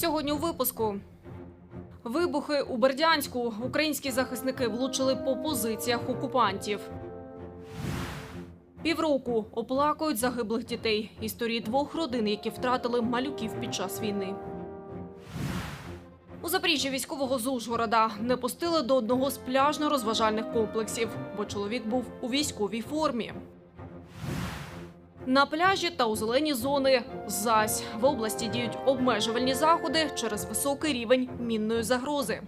Сьогодні у випуску. Вибухи у Бердянську. Українські захисники влучили по позиціях окупантів. Півроку оплакують загиблих дітей. Історії двох родин, які втратили малюків під час війни. У Запоріжжі військового з Ужгорода не пустили до одного з пляжно-розважальних комплексів, бо чоловік був у військовій формі. На пляжі та у зелені зони зась в області діють обмежувальні заходи через високий рівень мінної загрози.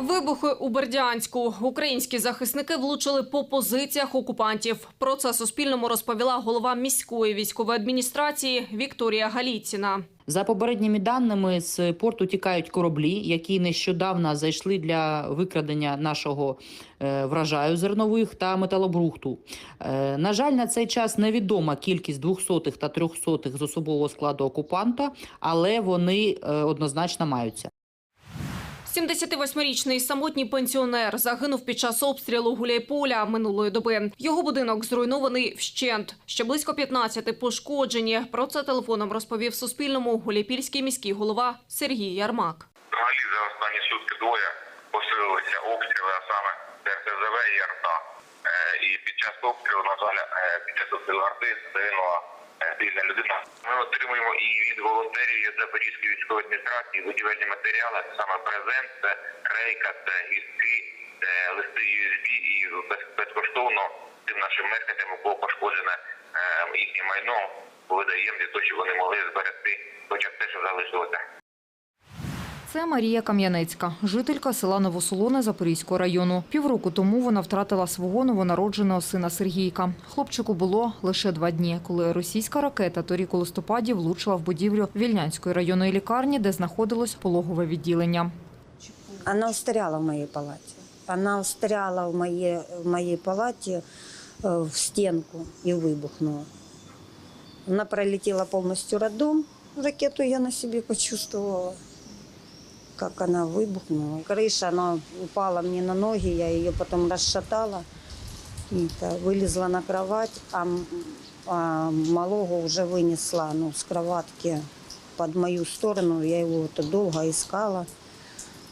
Вибухи у Бердянську. Українські захисники влучили по позиціях окупантів. Про це Суспільному розповіла голова міської військової адміністрації Вікторія Галіціна. За попередніми даними, з порту тікають кораблі, які нещодавно зайшли для викрадення нашого е, врожаю зернових та металобрухту. Е, На жаль, на цей час невідома кількість двохсотих та трьохсотих з особового складу окупанта, але вони е, однозначно маються. 78-річний самотній пенсіонер загинув під час обстрілу Гуляйполя минулої доби. Його будинок зруйнований вщент. Ще близько 15 пошкоджені. Про це телефоном розповів Суспільному Гуляйпільський міський голова Сергій Ярмак. Взагалі за останні сутки двоє посилилися обстріли, а саме РТЗВ і РТА. Е, І під час обстрілу, на жаль, е, під час обстрілу арти загинула е, людина. Ми отримуємо і від волонтерів і від Запорізької військової адміністрації будівельні матеріали, саме презент, це рейка, це гістки, це листи USB і без- безкоштовно тим нашим мешканцям, у кого пошкоджене е, їхнє майно, видаємо для того, щоб вони могли зберегти хоча б те, що залишилося. Це Марія Кам'янецька, жителька села Новосолоне Запорізького району. Півроку тому вона втратила свого новонародженого сина Сергійка. Хлопчику було лише два дні, коли російська ракета торік у листопаді влучила в будівлю Вільнянської районної лікарні, де знаходилось пологове відділення. Она устаряла в моей палате. Она устаряла в моей палате э, в стенку и выбухнула. Она пролетела полностью роддом. Ракету я на себе почувствовала, как она выбухнула. Крыша, она упала мне на ноги, я ее потом расшатала. И то вылезла на кровать, а, м- а малого уже вынесла ну, с кроватки под мою сторону. Я его вот долго искала.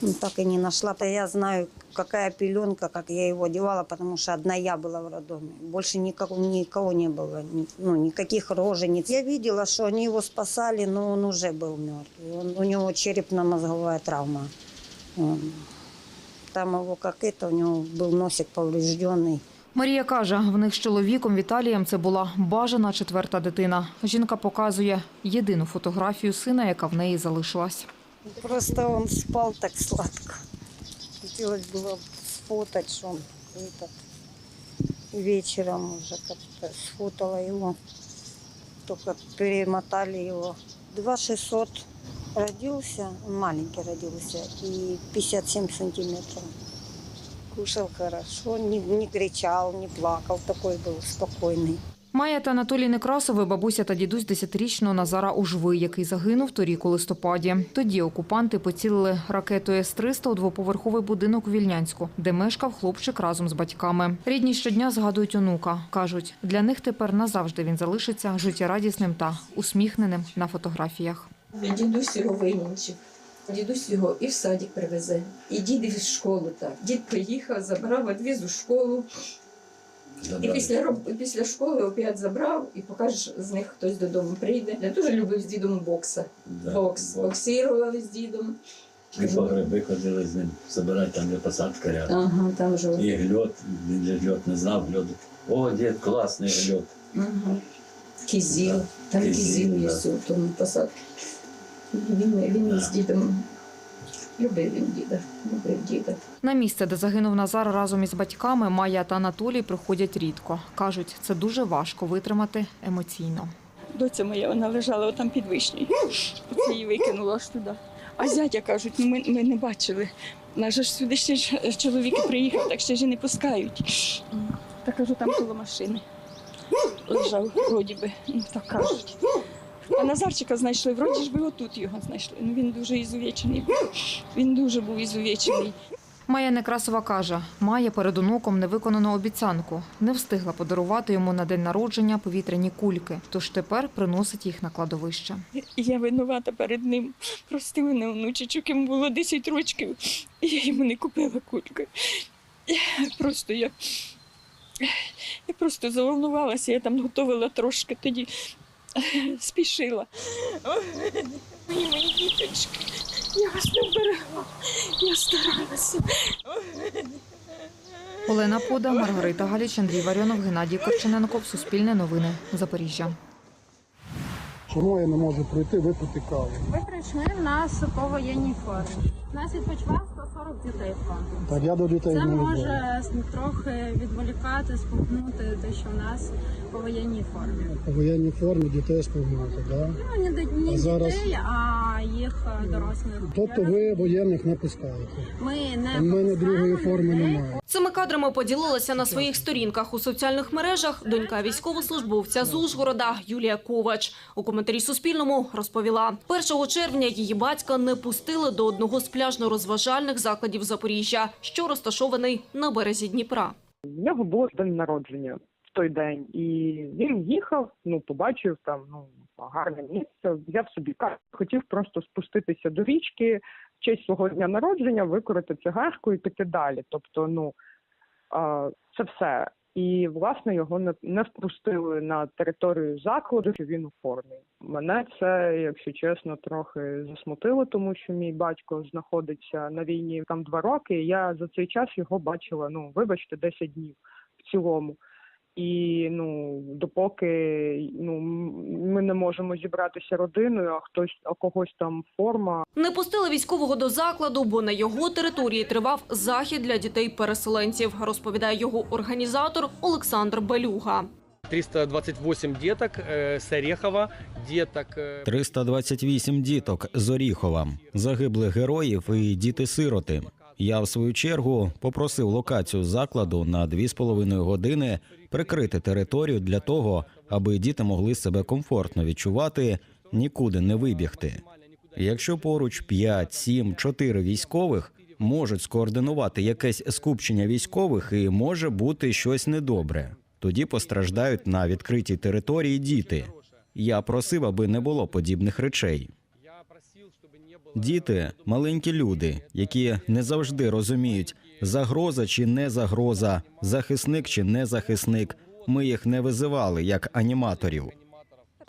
Ну, так и не нашла. То я знаю, какая пеленка, как я его одевала, потому что одна я была в роддоме. Больше никого, никого не было, ни- ну, никаких рожениц. Я видела, что они его спасали, но он уже был мертвый. Он, у него черепно-мозговая травма. Он- Там его как это, у него был носик поврежденный. Марія каже, в них з чоловіком Віталієм це була бажана четверта дитина. Жінка показує єдину фотографію сина, яка в неї залишилась. Просто он спал так сладко. Хотелось было сфотать, что он этот вечером уже как-то сфотала его. Только перемотали его. 2 600 родился, маленький родился, и 57 сантиметров. Кушал хорошо, не, не кричал, не плакал, такой был спокойный. Майя та Анатолій Некрасови, бабуся та дідусь десятирічного Назара Ужви, який загинув торік у листопаді. Тоді окупанти поцілили ракетою С-300 у двоповерховий будинок у Вільнянську, де мешкав хлопчик разом з батьками. Рідні щодня згадують онука. Кажуть, для них тепер назавжди він залишиться життєрадісним та усміхненим на фотографіях. Дідусь його виненчив. Дідусь його і в садик привезе, і дід в школу так. Дід приїхав, забрав, відвіз у школу. І після, роб- після школи опять забрав і покаже, з них хтось додому прийде. Я дуже любив з дідом бокса. Да, Бокс. бокс. Боксірували з дідом. І по гриби ходили з ним, забирати там, де посадка рядом. Ага, там вже. І льот, він же льот не знав, льот. О, дід, класний льот. Ага. Кізіл. Да. Там Кізіл, кізіл є да. в тому посадці. Він, він Да. з дідом. Любив він діда. Любив діда. На місце, де загинув Назар разом із батьками, Майя та Анатолій приходять рідко. Кажуть, це дуже важко витримати емоційно. Доця моя, вона лежала отам під вишнею. Оце її викинула аж туди. А зятя кажуть, ну ми, ми не бачили. Наш ж сюди ще ж чоловік приїхав, так ще ж і не пускають. Та кажу, там коло машини. Лежав, вроді би, ну так кажуть. А Назарчика знайшли, вроді ж би отут його знайшли. Ну він дуже ізувечений. був. Він дуже був ізувечений. Майя Некрасова каже, має перед онуком невиконану обіцянку. Не встигла подарувати йому на день народження повітряні кульки, тож тепер приносить їх на кладовище. Я винувата перед ним. Прости мене, онучечок, йому було 10 років, і я йому не купила кульки. Просто я, я просто заволнувалася, я там готувала трошки, тоді спішила. Мої мої діточки, я вас не вберегла, я старалася. Олена Пода, Маргарита Галіч, Андрій Варіонов, Геннадій Корчененков. Суспільне новини. Запоріжжя. Чому я не можу пройти випити каву? Ви прийшли на повоєнній формі. У нас відпочиває 140 дітей фронту. Так я до дітей Це не може трохи відволікати, спугнути те, що в нас по воєнній формі. По воєнній формі дітей спогнати, да? Ну, не, не А зараз- дітей, їх е, дорослих. Тобто ви воєнних не пускаєте. Ми не У мене другої форми немає. Цими кадрами поділилася на своїх сторінках у соціальних мережах донька військовослужбовця з Ужгорода Юлія Ковач. У коментарі Суспільному розповіла, 1 червня її батька не пустили до одного з пляжно-розважальних закладів Запоріжжя, що розташований на березі Дніпра. В нього було день народження в той день, і він їхав, ну побачив там ну гарне місце, взяв собі карту, хотів просто спуститися до річки в честь свого дня народження, викорити цигарку і піти далі. Тобто, ну це все. І власне його не, не впустили на територію закладу, що він у формі. Мене це, якщо чесно, трохи засмутило, тому що мій батько знаходиться на війні там два роки. і Я за цей час його бачила, ну вибачте, 10 днів в цілому. І ну допоки ну ми не можемо зібратися родиною, а хтось а когось там форма, Не пустили військового до закладу, бо на його території тривав захід для дітей-переселенців, розповідає його організатор Олександр Белюга. 328 деток э, с Орехова, деток... э, 328 діток з Оріхова, загиблих героїв і діти-сироти. Я, в свою чергу, попросив локацію закладу на 2,5 години прикрити територію для того, аби діти могли себе комфортно відчувати, нікуди не вибігти. Якщо поруч 5, 7, 4 військових можуть скоординувати якесь скупчення військових і може бути щось недобре, тоді постраждають на відкритій території діти. Я просив, аби не було подібних речей. Я просил, чтобы не было... Діти маленькі люди, які не завжди розуміють, загроза чи не загроза, захисник чи не захисник. Ми їх не визивали як аніматорів.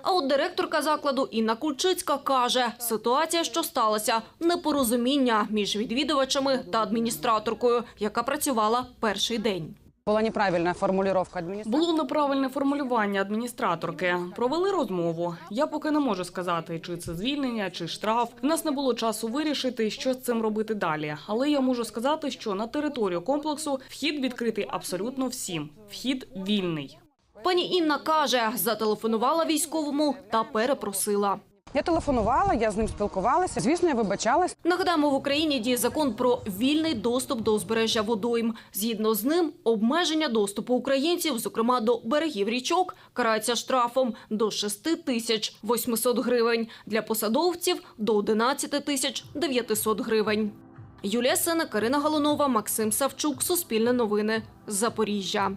А от директорка закладу Інна Кульчицька каже, ситуація, що сталася, непорозуміння між відвідувачами та адміністраторкою, яка працювала перший день. Була неправильна формулювання адміністрації. Було неправильне формулювання адміністраторки. Провели розмову. Я поки не можу сказати, чи це звільнення, чи штраф. В нас не було часу вирішити, що з цим робити далі. Але я можу сказати, що на територію комплексу вхід відкритий абсолютно всім. Вхід вільний. Пані Інна каже, зателефонувала військовому та перепросила. Я телефонувала, я з ним спілкувалася. Звісно, я вибачалась. Нагадаємо, в Україні діє закон про вільний доступ до узбережжя водойм. Згідно з ним, обмеження доступу українців, зокрема до берегів річок, карається штрафом до 6 тисяч 800 гривень. Для посадовців – до 11 тисяч 900 гривень. Юлія Сена, Карина Галунова, Максим Савчук. Суспільне новини. Запоріжжя.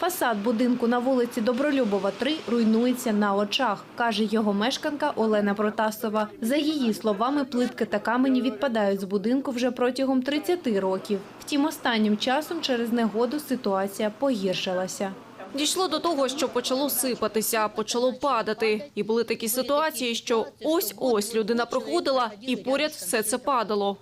Фасад будинку на вулиці Добролюбова, 3 руйнується на очах, каже його мешканка Олена Протасова. За її словами, плитки та камені відпадають з будинку вже протягом 30 років. Втім, останнім часом через негоду ситуація погіршилася. Дійшло до того, що почало сипатися, почало падати. І були такі ситуації, що ось-ось людина проходила, і поряд все це падало.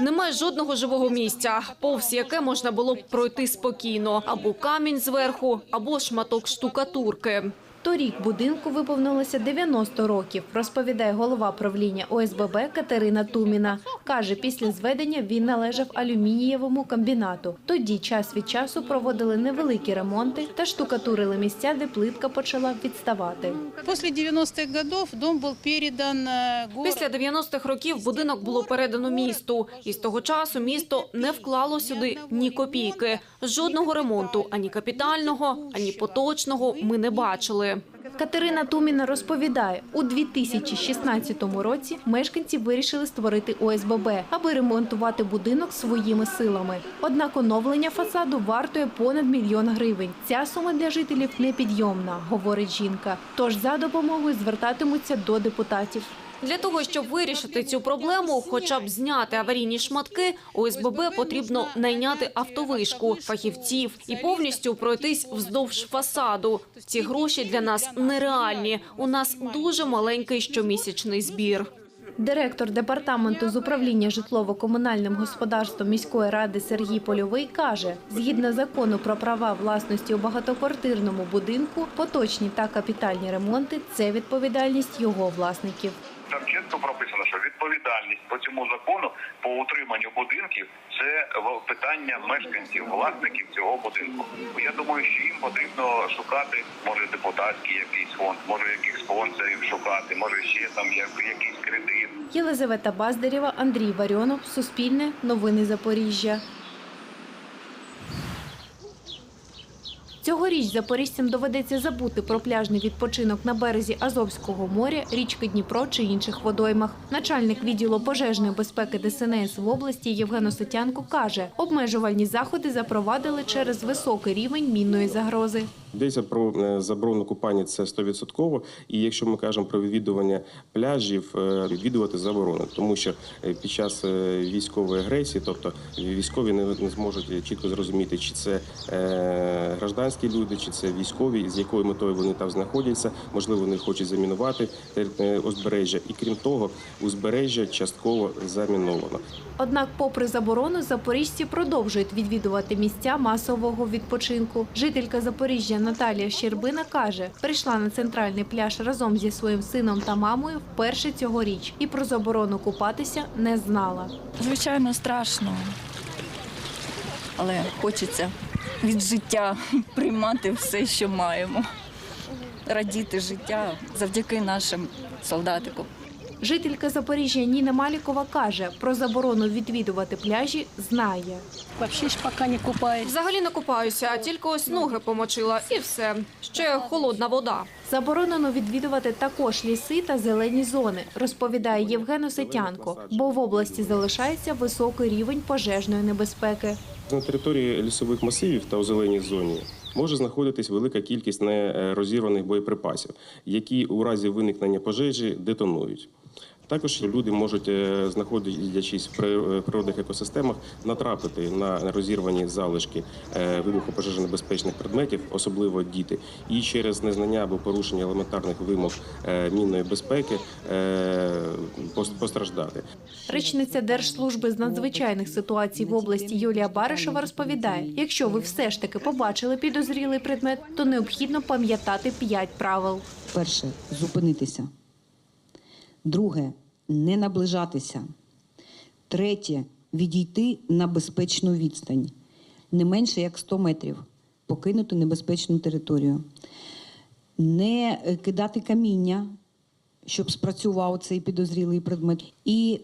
Немає жодного живого місця, повз яке можна було б пройти спокійно. Або камінь зверху, або шматок штукатурки. Торік будинку виповнилося 90 років, розповідає голова правління ОСББ Катерина Туміна. Каже, після зведення він належав алюмінієвому комбінату. Тоді час від часу проводили невеликі ремонти та штукатурили місця, де плитка почала відставати. Після 90-х років дом був передан Після 90-х років будинок було передано місту. І з того часу місто не вклало сюди ні копійки. Жодного ремонту, ані капітального, ані поточного ми не бачили. Катерина Туміна розповідає, у 2016 році мешканці вирішили створити ОСББ, аби ремонтувати будинок своїми силами. Однак оновлення фасаду вартує понад мільйон гривень. Ця сума для жителів непідйомна, говорить жінка. Тож за допомогою звертатимуться до депутатів. Для того, щоб вирішити цю проблему, хоча б зняти аварійні шматки, ОСББ потрібно найняти автовишку, фахівців і повністю пройтись вздовж фасаду. Ці гроші для нас нереальні. У нас дуже маленький щомісячний збір. Директор департаменту з управління житлово-комунальним господарством міської ради Сергій Польовий каже, згідно закону про права власності у багатоквартирному будинку, поточні та капітальні ремонти це відповідальність його власників. Там чітко прописано, що відповідальність по цьому закону по утриманню будинків це питання мешканців, власників цього будинку. Я думаю, що їм потрібно шукати, може депутатський якийсь фонд, може яких спонсорів шукати, може ще там як- якийсь кредит. Єлизавета Баздарєва, Андрій Варіонов, Суспільне, Новини Запоріжжя. Цьогоріч запоріжцям доведеться забути про пляжний відпочинок на березі Азовського моря, річки Дніпро чи інших водоймах. Начальник відділу пожежної безпеки ДСНС в області Євген Осетянко каже, обмежувальні заходи запровадили через високий рівень мінної загрози. Йдеться про е, заборону купання це 100%. І якщо ми кажемо про відвідування пляжів, е, відвідувати заборонено, тому що е, під час військової агресії, тобто військові не, зможуть чітко зрозуміти, чи це гражданські люди, чи це військові, з якою метою вони там знаходяться. Можливо, вони хочуть замінувати узбережжя. І крім того, узбережжя частково заміновано. Однак, попри заборону, запоріжці продовжують відвідувати місця масового відпочинку. Жителька Запоріжжя Наталія Щербина каже, прийшла на центральний пляж разом зі своїм сином та мамою вперше цьогоріч і про заборону купатися не знала. Звичайно, страшно. Але хочеться від життя приймати все, що маємо. Радіти життя завдяки нашим солдатикам. Жителька Запоріжжя Ніна Малікова каже, про заборону відвідувати пляжі знає. Вообще ж пока не купаюсь. Взагалі не купаюся, а тільки ось ноги помочила і все. Ще холодна вода. Заборонено відвідувати також ліси та зелені зони, розповідає Євген Осетянко, бо в області залишається високий рівень пожежної небезпеки. На території лісових масивів та у зеленій зоні може знаходитись велика кількість нерозірваних боєприпасів, які у разі виникнення пожежі детонують. Також люди можуть, е, знаходячись в е, природних екосистемах, натрапити на розірвані залишки е, вибухопожежонебезпечних предметів, особливо діти, і через незнання або порушення елементарних вимог мінної безпеки постраждати. Речниця Держслужби з надзвичайних ситуацій в області Юлія Баришева розповідає: якщо ви все ж таки побачили підозрілий предмет, то необхідно пам'ятати п'ять правил. Перше зупинитися. Друге не наближатися. Третє відійти на безпечну відстань. Не менше як 100 метрів. Покинути небезпечну територію. Не е, кидати каміння, щоб спрацював цей підозрілий предмет. І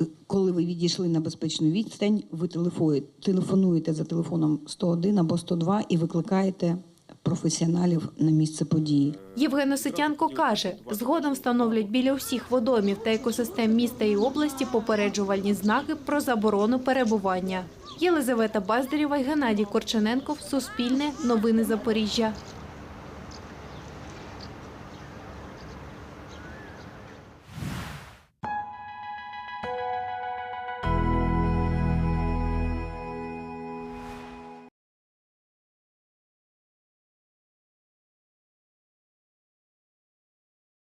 е, коли ви відійшли на безпечну відстань, ви телефонуєте за телефоном 101 або 102 і викликаєте професіоналів на місце події. Євген Осетянко каже, згодом встановлять біля всіх водомів та екосистем міста і області попереджувальні знаки про заборону перебування. Єлизавета Баздарєва Геннадій Корчененков, Суспільне, Новини Запоріжжя.